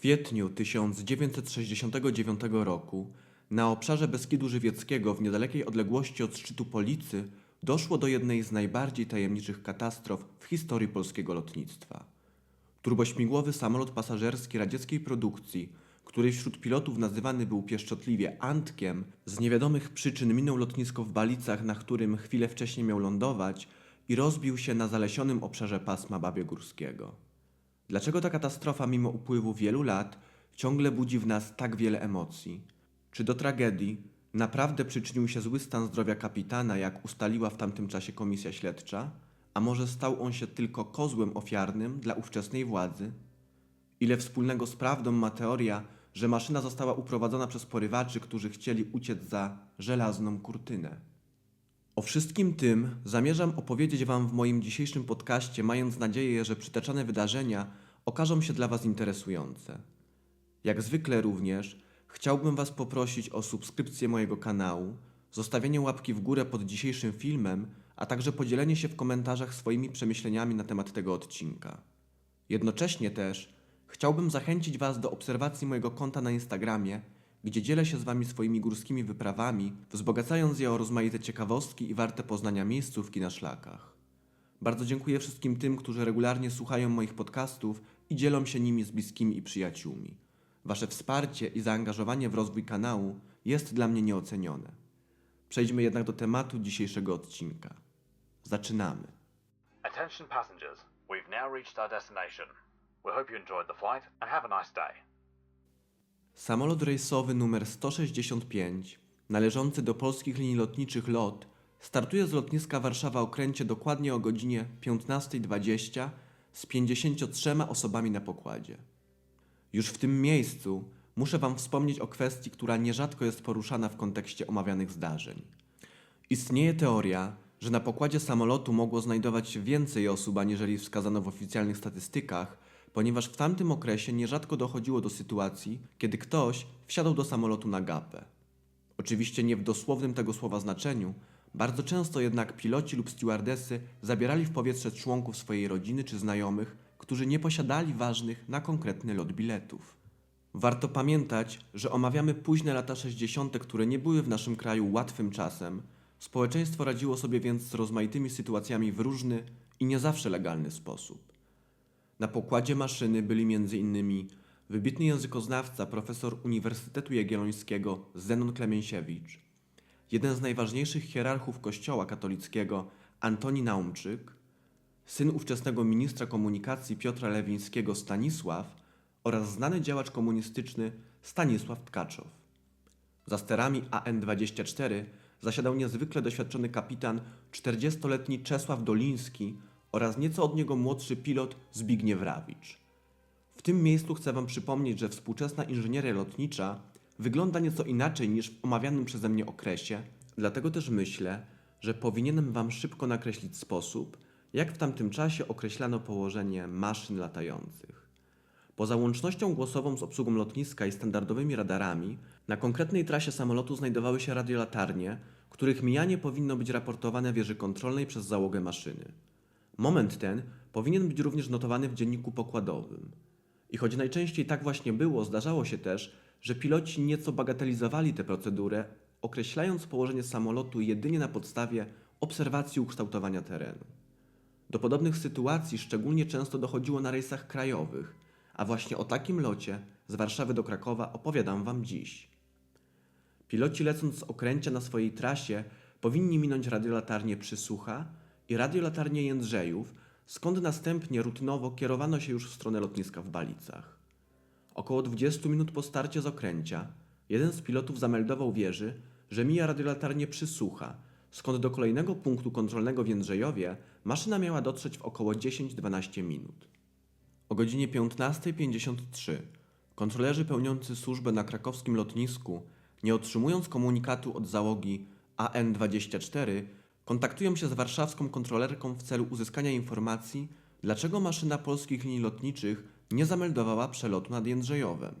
kwietniu 1969 roku na obszarze Beskidu Żywieckiego w niedalekiej odległości od szczytu Policy doszło do jednej z najbardziej tajemniczych katastrof w historii polskiego lotnictwa. Turbośmigłowy samolot pasażerski radzieckiej produkcji, który wśród pilotów nazywany był pieszczotliwie Antkiem, z niewiadomych przyczyn minął lotnisko w Balicach, na którym chwilę wcześniej miał lądować i rozbił się na zalesionym obszarze pasma Babiegórskiego. Dlaczego ta katastrofa mimo upływu wielu lat ciągle budzi w nas tak wiele emocji? Czy do tragedii naprawdę przyczynił się zły stan zdrowia kapitana, jak ustaliła w tamtym czasie komisja śledcza? A może stał on się tylko kozłem ofiarnym dla ówczesnej władzy? Ile wspólnego z prawdą ma teoria, że maszyna została uprowadzona przez porywaczy, którzy chcieli uciec za żelazną kurtynę? O wszystkim tym zamierzam opowiedzieć Wam w moim dzisiejszym podcaście, mając nadzieję, że przytaczane wydarzenia okażą się dla Was interesujące. Jak zwykle również chciałbym Was poprosić o subskrypcję mojego kanału, zostawienie łapki w górę pod dzisiejszym filmem, a także podzielenie się w komentarzach swoimi przemyśleniami na temat tego odcinka. Jednocześnie też chciałbym zachęcić Was do obserwacji mojego konta na Instagramie, gdzie dzielę się z Wami swoimi górskimi wyprawami, wzbogacając je o rozmaite ciekawostki i warte poznania miejscówki na szlakach. Bardzo dziękuję wszystkim tym, którzy regularnie słuchają moich podcastów i dzielą się nimi z bliskimi i przyjaciółmi. Wasze wsparcie i zaangażowanie w rozwój kanału jest dla mnie nieocenione. Przejdźmy jednak do tematu dzisiejszego odcinka. Zaczynamy. Attention passengers, we've now reached our destination. We hope you enjoyed the flight and have a nice day. Samolot rejsowy numer 165, należący do polskich linii lotniczych LOT, startuje z lotniska Warszawa Okręcie dokładnie o godzinie 15.20 z 53 osobami na pokładzie. Już w tym miejscu muszę Wam wspomnieć o kwestii, która nierzadko jest poruszana w kontekście omawianych zdarzeń. Istnieje teoria, że na pokładzie samolotu mogło znajdować się więcej osób, aniżeli wskazano w oficjalnych statystykach, ponieważ w tamtym okresie nierzadko dochodziło do sytuacji, kiedy ktoś wsiadał do samolotu na gapę. Oczywiście nie w dosłownym tego słowa znaczeniu, bardzo często jednak piloci lub stewardesy zabierali w powietrze członków swojej rodziny czy znajomych, którzy nie posiadali ważnych na konkretny lot biletów. Warto pamiętać, że omawiamy późne lata 60., które nie były w naszym kraju łatwym czasem. Społeczeństwo radziło sobie więc z rozmaitymi sytuacjami w różny i nie zawsze legalny sposób. Na pokładzie maszyny byli m.in. wybitny językoznawca, profesor Uniwersytetu Jagiellońskiego Zenon Klemięsiewicz, jeden z najważniejszych hierarchów Kościoła katolickiego Antoni Naumczyk, syn ówczesnego ministra komunikacji Piotra Lewińskiego Stanisław oraz znany działacz komunistyczny Stanisław Tkaczow. Za sterami AN-24 zasiadał niezwykle doświadczony kapitan 40-letni Czesław Doliński oraz nieco od niego młodszy pilot Zbigniew Rawicz. W tym miejscu chcę Wam przypomnieć, że współczesna inżynieria lotnicza wygląda nieco inaczej niż w omawianym przeze mnie okresie, dlatego też myślę, że powinienem Wam szybko nakreślić sposób, jak w tamtym czasie określano położenie maszyn latających. Poza łącznością głosową z obsługą lotniska i standardowymi radarami, na konkretnej trasie samolotu znajdowały się radiolatarnie, których mijanie powinno być raportowane wieży kontrolnej przez załogę maszyny. Moment ten powinien być również notowany w dzienniku pokładowym. I choć najczęściej tak właśnie było, zdarzało się też, że piloci nieco bagatelizowali tę procedurę, określając położenie samolotu jedynie na podstawie obserwacji ukształtowania terenu. Do podobnych sytuacji szczególnie często dochodziło na rejsach krajowych, a właśnie o takim locie z Warszawy do Krakowa opowiadam Wam dziś. Piloci lecąc z okręcia na swojej trasie powinni minąć radiolatarnię Przysłucha i radiolatarnię Jędrzejów, skąd następnie rutynowo kierowano się już w stronę lotniska w Balicach. Około 20 minut po starcie z okręcia jeden z pilotów zameldował wieży, że mija radiolatarnię Przysłucha, skąd do kolejnego punktu kontrolnego w Jędrzejowie maszyna miała dotrzeć w około 10-12 minut. O godzinie 15.53 kontrolerzy pełniący służbę na krakowskim lotnisku, nie otrzymując komunikatu od załogi AN-24, kontaktują się z warszawską kontrolerką w celu uzyskania informacji, dlaczego maszyna polskich linii lotniczych nie zameldowała przelotu nad Jędrzejowem.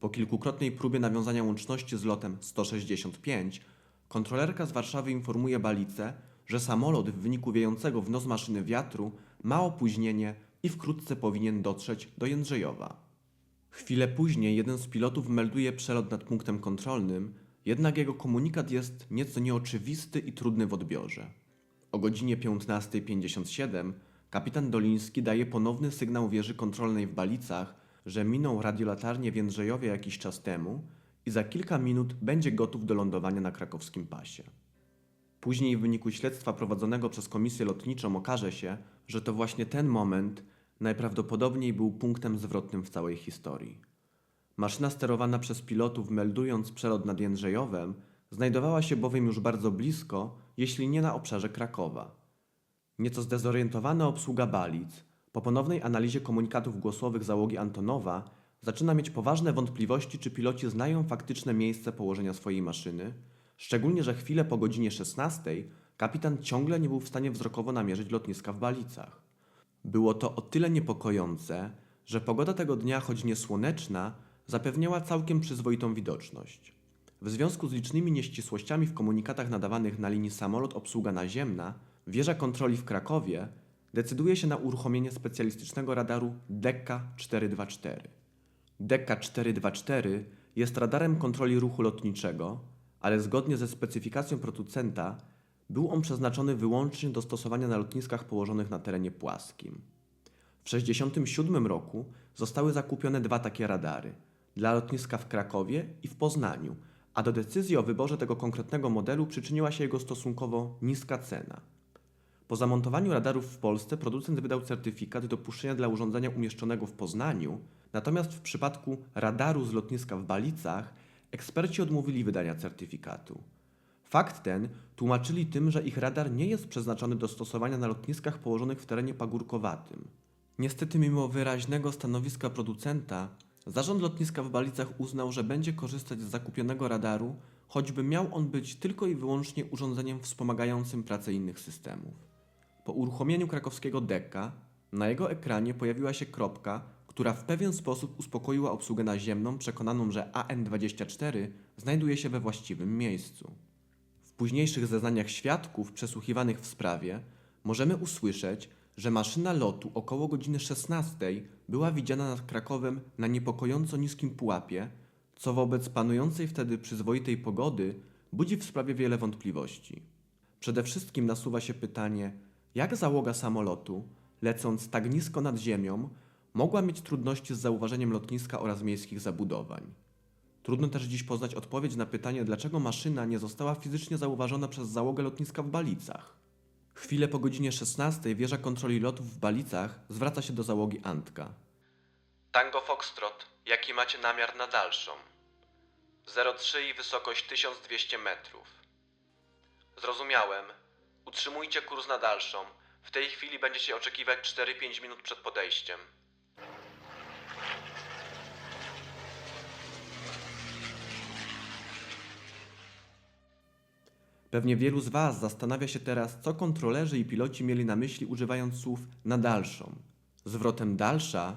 Po kilkukrotnej próbie nawiązania łączności z lotem 165, kontrolerka z Warszawy informuje Balicę, że samolot w wyniku wiejącego w nos maszyny wiatru ma opóźnienie i wkrótce powinien dotrzeć do Jędrzejowa. Chwilę później jeden z pilotów melduje przelot nad punktem kontrolnym, jednak jego komunikat jest nieco nieoczywisty i trudny w odbiorze. O godzinie 15.57 kapitan Doliński daje ponowny sygnał wieży kontrolnej w Balicach, że minął radiolatarnię w Jędrzejowie jakiś czas temu i za kilka minut będzie gotów do lądowania na krakowskim pasie. Później w wyniku śledztwa prowadzonego przez komisję lotniczą okaże się, że to właśnie ten moment najprawdopodobniej był punktem zwrotnym w całej historii. Maszyna sterowana przez pilotów meldując przelot nad Jędrzejowem znajdowała się bowiem już bardzo blisko, jeśli nie na obszarze Krakowa. Nieco zdezorientowana obsługa Balic, po ponownej analizie komunikatów głosowych załogi Antonowa, zaczyna mieć poważne wątpliwości, czy piloci znają faktyczne miejsce położenia swojej maszyny, szczególnie, że chwilę po godzinie 16 kapitan ciągle nie był w stanie wzrokowo namierzyć lotniska w Balicach. Było to o tyle niepokojące, że pogoda tego dnia, choć nie słoneczna, zapewniała całkiem przyzwoitą widoczność. W związku z licznymi nieścisłościami w komunikatach nadawanych na linii samolot obsługa naziemna, wieża kontroli w Krakowie decyduje się na uruchomienie specjalistycznego radaru DECA 424. DECA 424 jest radarem kontroli ruchu lotniczego, ale zgodnie ze specyfikacją producenta był on przeznaczony wyłącznie do stosowania na lotniskach położonych na terenie płaskim. W 1967 roku zostały zakupione dwa takie radary dla lotniska w Krakowie i w Poznaniu, a do decyzji o wyborze tego konkretnego modelu przyczyniła się jego stosunkowo niska cena. Po zamontowaniu radarów w Polsce producent wydał certyfikat dopuszczenia dla urządzenia umieszczonego w Poznaniu, natomiast w przypadku radaru z lotniska w Balicach eksperci odmówili wydania certyfikatu. Fakt ten tłumaczyli tym, że ich radar nie jest przeznaczony do stosowania na lotniskach położonych w terenie pagórkowatym. Niestety, mimo wyraźnego stanowiska producenta, zarząd lotniska w Balicach uznał, że będzie korzystać z zakupionego radaru, choćby miał on być tylko i wyłącznie urządzeniem wspomagającym pracę innych systemów. Po uruchomieniu krakowskiego deka na jego ekranie pojawiła się kropka, która w pewien sposób uspokoiła obsługę naziemną, przekonaną, że AN-24 znajduje się we właściwym miejscu. W późniejszych zeznaniach świadków przesłuchiwanych w sprawie możemy usłyszeć, że maszyna lotu około godziny 16 była widziana nad Krakowem na niepokojąco niskim pułapie, co wobec panującej wtedy przyzwoitej pogody budzi w sprawie wiele wątpliwości. Przede wszystkim nasuwa się pytanie, jak załoga samolotu, lecąc tak nisko nad ziemią, mogła mieć trudności z zauważeniem lotniska oraz miejskich zabudowań. Trudno też dziś poznać odpowiedź na pytanie, dlaczego maszyna nie została fizycznie zauważona przez załogę lotniska w Balicach. Chwilę po godzinie 16 wieża kontroli lotów w Balicach zwraca się do załogi Antka. Tango Foxtrot, jaki macie namiar na dalszą? 03 i wysokość 1200 metrów. Zrozumiałem. Utrzymujcie kurs na dalszą. W tej chwili będziecie oczekiwać 4-5 minut przed podejściem. Pewnie wielu z Was zastanawia się teraz, co kontrolerzy i piloci mieli na myśli używając słów na dalszą. Zwrotem dalsza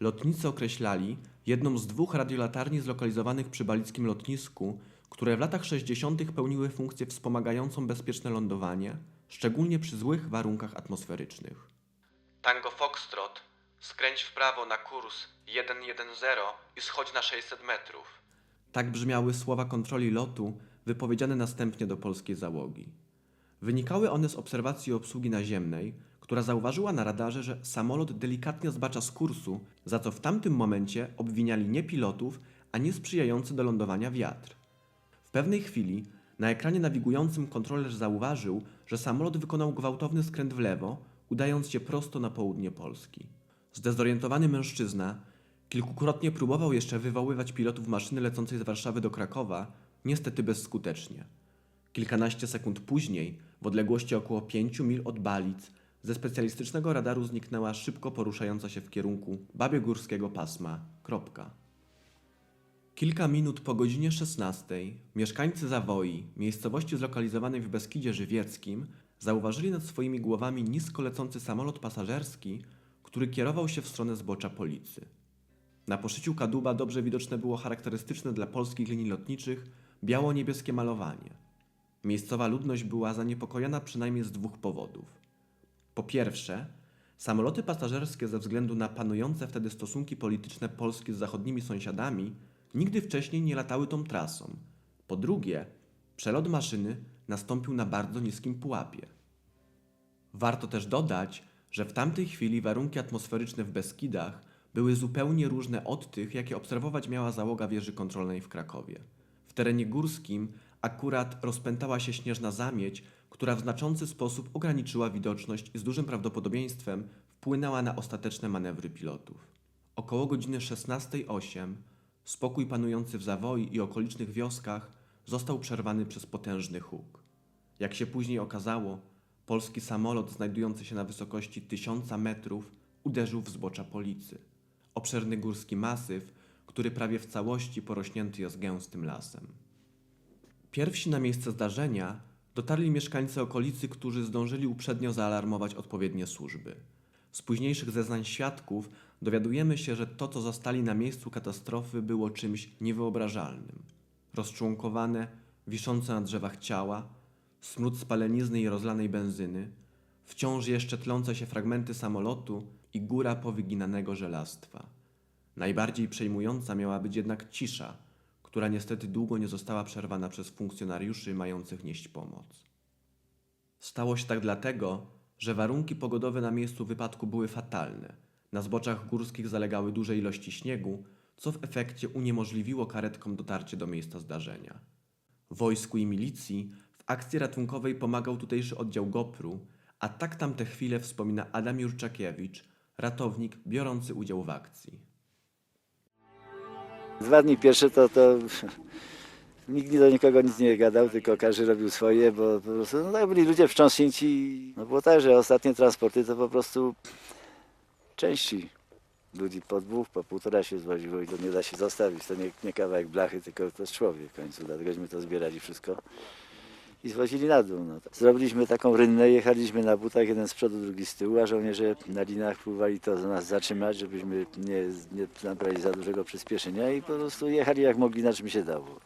lotnicy określali jedną z dwóch radiolatarni zlokalizowanych przy balickim lotnisku, które w latach 60. pełniły funkcję wspomagającą bezpieczne lądowanie, szczególnie przy złych warunkach atmosferycznych. Tango Foxtrot, skręć w prawo na kurs 110 i schodź na 600 metrów. Tak brzmiały słowa kontroli lotu, wypowiedziane następnie do polskiej załogi. Wynikały one z obserwacji obsługi naziemnej, która zauważyła na radarze, że samolot delikatnie zbacza z kursu, za co w tamtym momencie obwiniali nie pilotów, a niesprzyjający do lądowania wiatr. W pewnej chwili na ekranie nawigującym kontroler zauważył, że samolot wykonał gwałtowny skręt w lewo, udając się prosto na południe Polski. Zdezorientowany mężczyzna kilkukrotnie próbował jeszcze wywoływać pilotów maszyny lecącej z Warszawy do Krakowa, niestety bezskutecznie. Kilkanaście sekund później, w odległości około 5 mil od Balic, ze specjalistycznego radaru zniknęła szybko poruszająca się w kierunku Babiegórskiego pasma kropka. Kilka minut po godzinie 16 mieszkańcy Zawoi, miejscowości zlokalizowanej w Beskidzie Żywieckim, zauważyli nad swoimi głowami nisko lecący samolot pasażerski, który kierował się w stronę zbocza Policy. Na poszyciu kadłuba dobrze widoczne było charakterystyczne dla polskich linii lotniczych biało-niebieskie malowanie. Miejscowa ludność była zaniepokojona przynajmniej z dwóch powodów. Po pierwsze, Samoloty pasażerskie ze względu na panujące wtedy stosunki polityczne Polski z zachodnimi sąsiadami nigdy wcześniej nie latały tą trasą. Po drugie, przelot maszyny nastąpił na bardzo niskim pułapie. Warto też dodać, że w tamtej chwili warunki atmosferyczne w Beskidach były zupełnie różne od tych, jakie obserwować miała załoga wieży kontrolnej w Krakowie. Terenie górskim akurat rozpętała się śnieżna zamieć, która w znaczący sposób ograniczyła widoczność i z dużym prawdopodobieństwem wpłynęła na ostateczne manewry pilotów. Około godziny 16.08 spokój panujący w Zawoi i okolicznych wioskach został przerwany przez potężny huk. Jak się później okazało, polski samolot znajdujący się na wysokości 1000 metrów uderzył w zbocza Policy. Obszerny górski masyw, który prawie w całości porośnięty jest gęstym lasem. Pierwsi na miejsce zdarzenia dotarli mieszkańcy okolicy, którzy zdążyli uprzednio zaalarmować odpowiednie służby. Z późniejszych zeznań świadków dowiadujemy się, że to, co zastali na miejscu katastrofy, było czymś niewyobrażalnym. Rozczłonkowane, wiszące na drzewach ciała, smród spalenizny i rozlanej benzyny, wciąż jeszcze tlące się fragmenty samolotu i góra powyginanego żelastwa. Najbardziej przejmująca miała być jednak cisza, która niestety długo nie została przerwana przez funkcjonariuszy mających nieść pomoc. Stało się tak dlatego, że warunki pogodowe na miejscu wypadku były fatalne. Na zboczach górskich zalegały duże ilości śniegu, co w efekcie uniemożliwiło karetkom dotarcie do miejsca zdarzenia. Wojsku i milicji w akcji ratunkowej pomagał tutejszy oddział GOPR-u, a tak tamte chwile wspomina Adam Jurczakiewicz, ratownik biorący udział w akcji. Dwa dni pierwsze to, to nikt do nikogo nic nie gadał, tylko każdy robił swoje, bo po prostu no, tak byli ludzie wstrząśnięci. No było tak, że ostatnie transporty to po prostu części ludzi po dwóch, po półtora się zwoziło i to nie da się zostawić. To nie, nie kawałek blachy, tylko to jest człowiek w końcu. Dlatego my to zbierali wszystko i zwozili na dół. No. Zrobiliśmy taką rynnę, jechaliśmy na butach, jeden z przodu, drugi z tyłu, a żołnierze na linach próbowali to nas zatrzymać, żebyśmy nie, nie nabrali za dużego przyspieszenia i po prostu jechali jak mogli, na czym się dało.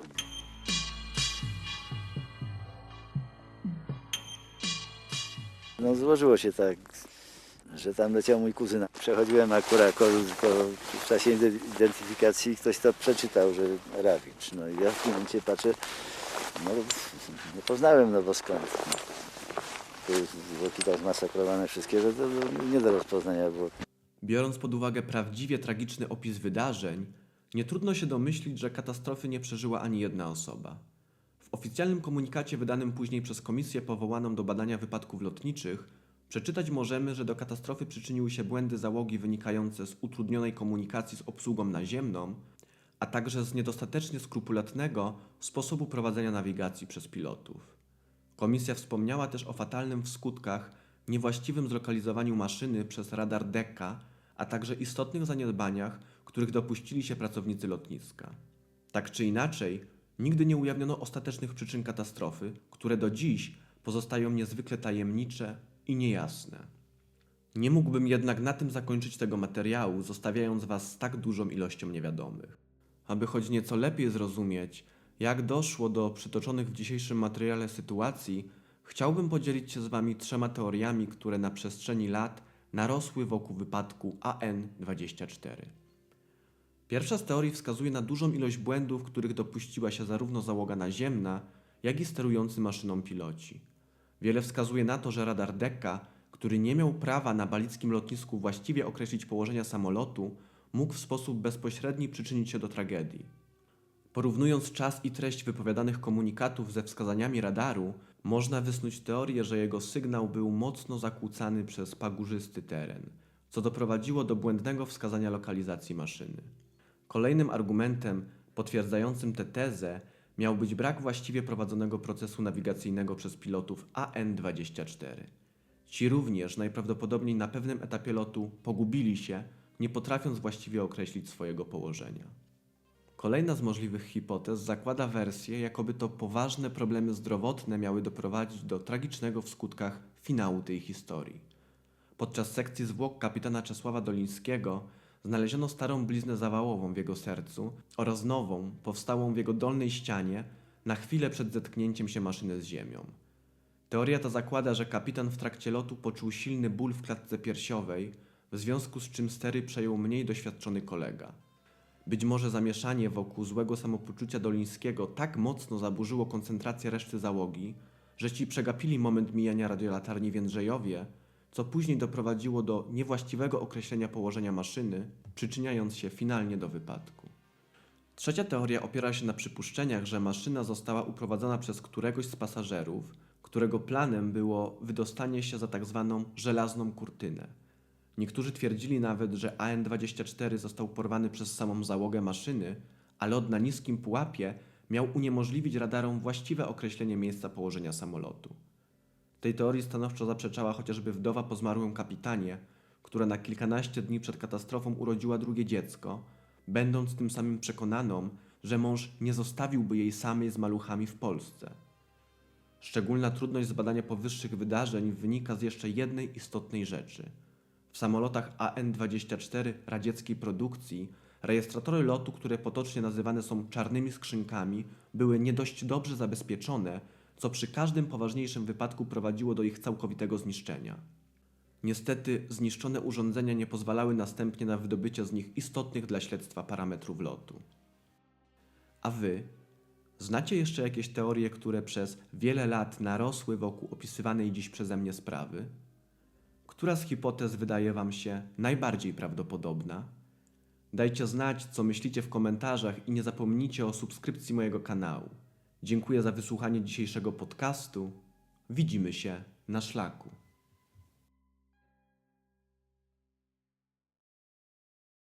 No złożyło się tak, że tam leciał mój kuzyn. Przechodziłem akurat w czasie ide- identyfikacji ktoś to przeczytał, że Rawicz. No i ja w tym momencie patrzę, no nie poznałem, no bo skąd? Tu zwłoki tak zmasakrowane wszystkie, że to to nie do rozpoznania było. Biorąc pod uwagę prawdziwie tragiczny opis wydarzeń, nie trudno się domyślić, że katastrofy nie przeżyła ani jedna osoba. W oficjalnym komunikacie wydanym później przez komisję powołaną do badania wypadków lotniczych przeczytać możemy, że do katastrofy przyczyniły się błędy załogi wynikające z utrudnionej komunikacji z obsługą naziemną, a także z niedostatecznie skrupulatnego sposobu prowadzenia nawigacji przez pilotów. Komisja wspomniała też o fatalnym w skutkach niewłaściwym zlokalizowaniu maszyny przez radar DECA, a także istotnych zaniedbaniach, których dopuścili się pracownicy lotniska. Tak czy inaczej, nigdy nie ujawniono ostatecznych przyczyn katastrofy, które do dziś pozostają niezwykle tajemnicze i niejasne. Nie mógłbym jednak na tym zakończyć tego materiału, zostawiając Was z tak dużą ilością niewiadomych. Aby choć nieco lepiej zrozumieć, jak doszło do przytoczonych w dzisiejszym materiale sytuacji, chciałbym podzielić się z Wami trzema teoriami, które na przestrzeni lat narosły wokół wypadku AN-24. Pierwsza z teorii wskazuje na dużą ilość błędów, których dopuściła się zarówno załoga naziemna, jak i sterujący maszyną piloci. Wiele wskazuje na to, że radar Decca, który nie miał prawa na balickim lotnisku właściwie określić położenia samolotu, mógł w sposób bezpośredni przyczynić się do tragedii. Porównując czas i treść wypowiadanych komunikatów ze wskazaniami radaru, można wysnuć teorię, że jego sygnał był mocno zakłócany przez pagórzysty teren, co doprowadziło do błędnego wskazania lokalizacji maszyny. Kolejnym argumentem potwierdzającym tę tezę miał być brak właściwie prowadzonego procesu nawigacyjnego przez pilotów AN-24. Ci również najprawdopodobniej na pewnym etapie lotu pogubili się, nie potrafiąc właściwie określić swojego położenia. Kolejna z możliwych hipotez zakłada wersję, jakoby to poważne problemy zdrowotne miały doprowadzić do tragicznego w skutkach finału tej historii. Podczas sekcji zwłok kapitana Czesława Dolińskiego znaleziono starą bliznę zawałową w jego sercu oraz nową, powstałą w jego dolnej ścianie na chwilę przed zetknięciem się maszyny z ziemią. Teoria ta zakłada, że kapitan w trakcie lotu poczuł silny ból w klatce piersiowej, w związku z czym stery przejął mniej doświadczony kolega. Być może zamieszanie wokół złego samopoczucia Dolińskiego tak mocno zaburzyło koncentrację reszty załogi, że ci przegapili moment mijania radiolatarni w Jędrzejowie, co później doprowadziło do niewłaściwego określenia położenia maszyny, przyczyniając się finalnie do wypadku. Trzecia teoria opiera się na przypuszczeniach, że maszyna została uprowadzona przez któregoś z pasażerów, którego planem było wydostanie się za tak zwaną żelazną kurtynę. Niektórzy twierdzili nawet, że AN-24 został porwany przez samą załogę maszyny, a lot na niskim pułapie miał uniemożliwić radarom właściwe określenie miejsca położenia samolotu. Tej teorii stanowczo zaprzeczała chociażby wdowa po zmarłym kapitanie, która na kilkanaście dni przed katastrofą urodziła drugie dziecko, będąc tym samym przekonaną, że mąż nie zostawiłby jej samej z maluchami w Polsce. Szczególna trudność zbadania powyższych wydarzeń wynika z jeszcze jednej istotnej rzeczy. W samolotach AN-24 radzieckiej produkcji rejestratory lotu, które potocznie nazywane są czarnymi skrzynkami, były nie dość dobrze zabezpieczone, co przy każdym poważniejszym wypadku prowadziło do ich całkowitego zniszczenia. Niestety zniszczone urządzenia nie pozwalały następnie na wydobycie z nich istotnych dla śledztwa parametrów lotu. A wy znacie jeszcze jakieś teorie, które przez wiele lat narosły wokół opisywanej dziś przeze mnie sprawy? Która z hipotez wydaje wam się najbardziej prawdopodobna? Dajcie znać, co myślicie w komentarzach i nie zapomnijcie o subskrypcji mojego kanału. Dziękuję za wysłuchanie dzisiejszego podcastu. Widzimy się na szlaku.